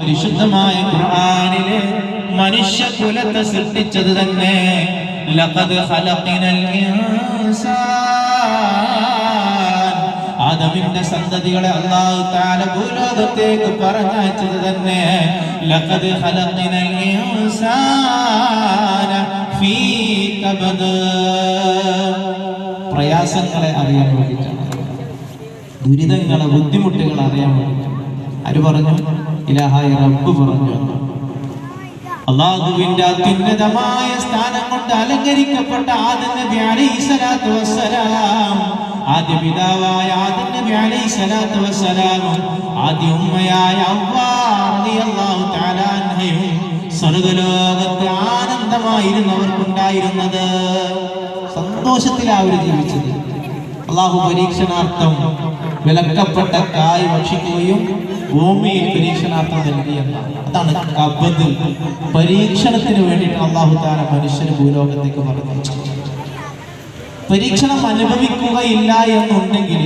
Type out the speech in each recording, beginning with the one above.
പരിശുദ്ധമായ ഖുർആനിലെ മനുഷ്യ കുലത്തെ സൃഷ്ടിച്ചത് തന്നെ ലഖദ് ഖലഖിനൽ ഇൻസാൻ. ആദമിന്റെ സന്തതികളെ അല്ലാഹു തആല ഭൂലോകത്തേക്ക് പറഞ്ഞയച്ചത് തന്നെ ലഖദ് ഖലഖിനൽ ഇൻസാന ഫീ കബദ് പ്രയാസങ്ങളെ അറിയാൻ വേണ്ടിയിട്ടാണ് ദുരിതങ്ങളെ ബുദ്ധിമുട്ടുകൾ അറിയാൻ വേണ്ടിയിട്ടാണ് ആര് പറഞ്ഞു? ഇലാഹായ റബ്ബ് പറഞ്ഞു. അള്ളാഹുവിന്റെ അത്യുന്നതമായ സ്ഥാനം കൊണ്ട് അലങ്കരിക്കപ്പെട്ട ആദം നബി അലൈഹി സ്വലാത്തു വസ്സലാം. ആദ്യ പിതാവായ ആദം നബി അലൈഹി സ്വലാത്തു വസ്സലാമും ആദ്യ ഉമ്മയായ ഹവ്വാ റളിയല്ലാഹു തആല അൻഹയും സ്വർഗലോകത്ത് ആനന്ദമായിരുന്നു അവർക്കുണ്ടായിരുന്നത് സന്തോഷത്തിലാ അവർ ജീവിച്ചത്. അള്ളാഹു പരീക്ഷണാർത്ഥം വിലക്കപ്പെട്ട കായ് ഭക്ഷിക്കുകയും ഭൂമിയിൽ പരീക്ഷണാർത്ഥം നൽകിയെന്നാണ് അതാണ് കബത്തിൽ പരീക്ഷണത്തിന് വേണ്ടിയിട്ട് അള്ളാഹു താര മനുഷ്യന് ഭൂലോകത്തേക്ക് പറഞ്ഞു പരീക്ഷണം അനുഭവിക്കുകയില്ല എന്നുണ്ടെങ്കിൽ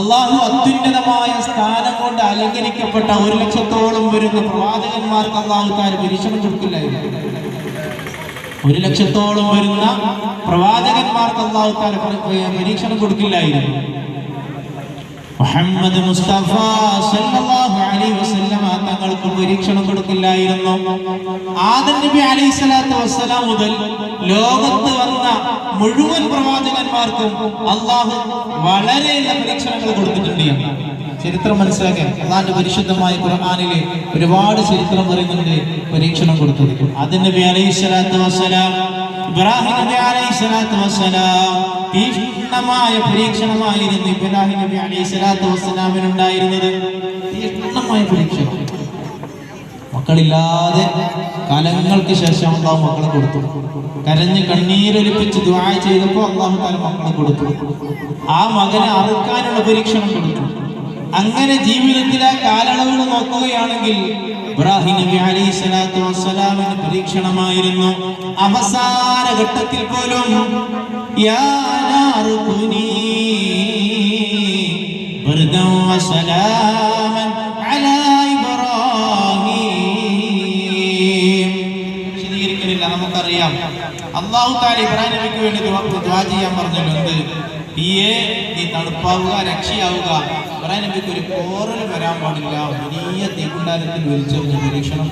അള്ളാഹു അത്യുന്നതമായ സ്ഥാനം കൊണ്ട് അലങ്കരിക്കപ്പെട്ട ഒരു ലക്ഷത്തോളം വരുന്ന പ്രവാചകന്മാർക്ക് അള്ളാഹു താര പരീക്ഷണം കൊടുക്കില്ലായിരുന്നു. ഒരു ലക്ഷത്തോളം വരുന്ന പ്രവാചകന്മാർക്ക് അള്ളാഹു താര പരീക്ഷണം കൊടുക്കില്ലായിരുന്നു. മുഹമ്മദ് മുസ്തഫ സല്ലല്ലാഹു അലൈഹി വസല്ലമ തങ്ങൾക്ക് പരീക്ഷണം കൊടുക്കില്ലായിരുന്നു ആദം നബി അലൈഹി സ്വലാത്തു വസ്സലാം മുതൽ ലോകത്ത് വന്ന മുഴുവൻ പ്രവാചകന്മാർക്കും അള്ളാഹു വളരെയുള്ള പരീക്ഷണങ്ങൾ കൊടുത്തിട്ടുണ്ട്. ചരിത്രം മനസ്സിലാക്കാൻ അള്ളാന്റെ പരിശുദ്ധമായ ഖുർആനിലെ ഒരുപാട് ചരിത്രം പറയുന്നുണ്ട്. പരീക്ഷണം കൊടുത്തത് ആദം നബി അലൈഹി സ്വലാത്തു വസ്സലാം ഇബ്രാഹിം നബി അലൈഹി സ്വലാത്തു വസ്സലാം തീക്ഷ്ണമായ പരീക്ഷണമായിരുന്നു ഇബ്രാഹിം നബി അലൈഹി സ്വലാത്തു വസ്സലാമിനുണ്ടായിരുന്നത് തീക്ഷ്ണമായ പരീക്ഷണം. മക്കളില്ലാതെ കാലങ്ങൾക്ക് ശേഷം അള്ളാഹു മക്കളെ കൊടുത്തു. കരഞ്ഞ് കണ്ണീരൊലിപ്പിച്ച് ദ്വാ ചെയ്തപ്പോൾ അള്ളാഹു താല മക്കളെ കൊടുത്തു. ആ മകനെ അറുക്കാനുള്ള പരീക്ഷണം കൊടുത്തു. അങ്ങനെ ജീവിതത്തിലെ കാലളവ് നോക്കുകയാണെങ്കിൽ ഇബ്രാഹിം നബി അലൈഹി സ്വലാത്തു വസ്സലാമിന് പരീക്ഷണമായിരുന്നു. അവസാന ഘട്ടത്തിൽ പോലും യാ നാറു وسلاما على വസലാമൻ شديرك ഇബ്രാഹിം نمك നമുക്കറിയാം. അള്ളാഹു താലി ഇബ്രാഹിം നബിക്ക് വേണ്ടി ദ്വാ ചെയ്യാൻ പറഞ്ഞിട്ടുണ്ട്. നീയേ നീ തണുപ്പാവുക രക്ഷയാവുക. ഇബ്രാഹിം നബിക്ക് ഒരു കോറൽ വരാൻ പാടില്ല. വലിയ തീകുണ്ടാരത്തിൽ വലിച്ചെറിഞ്ഞ പരീക്ഷണം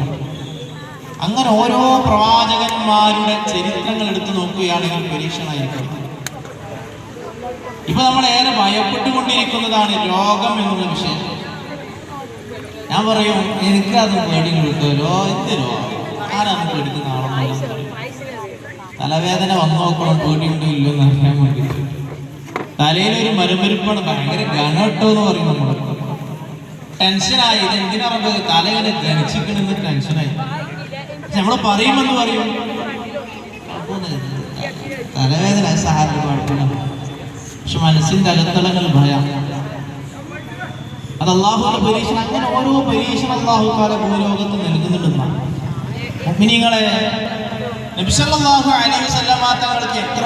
അങ്ങനെ ഓരോ പ്രവാചകന്മാരുടെ ചരിത്രങ്ങൾ എടുത്തു നോക്കുകയാണെങ്കിൽ പരീക്ഷണമായിരിക്കും ഇപ്പൊ നമ്മൾ ഏറെ ഭയപ്പെട്ടുകൊണ്ടിരിക്കുന്നതാണ് രോഗം എന്നുള്ള വിഷയം. ഞാൻ പറയും എനിക്ക് അത് പേടി കൊടുക്കുമല്ലോ എന്ത് രോഗം. ആരാണ് പേടിക്കുന്ന ആളെന്ന് തലവേദന വന്നു നോക്കണം പേടിയുണ്ടോ ഇല്ലോ എന്ന് അറിയാൻ വേണ്ടി തലയിൽ ഒരു മരുമരുപ്പാണ് ഭയങ്കര ഗണട്ടോ എന്ന് പറയും നമ്മൾ ടെൻഷനായി. ഇത് എന്തിനാ പറയുക തല ടെൻഷനായി. നമ്മൾ പറയുമെന്ന് പറയും. തലവേദന സഹായം കുഴപ്പമില്ല പക്ഷെ മനസ്സിന്റെ അകത്തളങ്ങൾ ഭയം അത് അള്ളാഹുവിന്റെ പരീക്ഷണം അങ്ങനെ ഓരോ പരീക്ഷണം അള്ളാഹു കാല ഭൂലോകത്ത് നൽകുന്നുണ്ടെന്നാണ്. മുഅ്മിനീങ്ങളെ നബി സല്ലല്ലാഹു അലൈഹി വസല്ലമ തങ്ങൾക്ക് എത്ര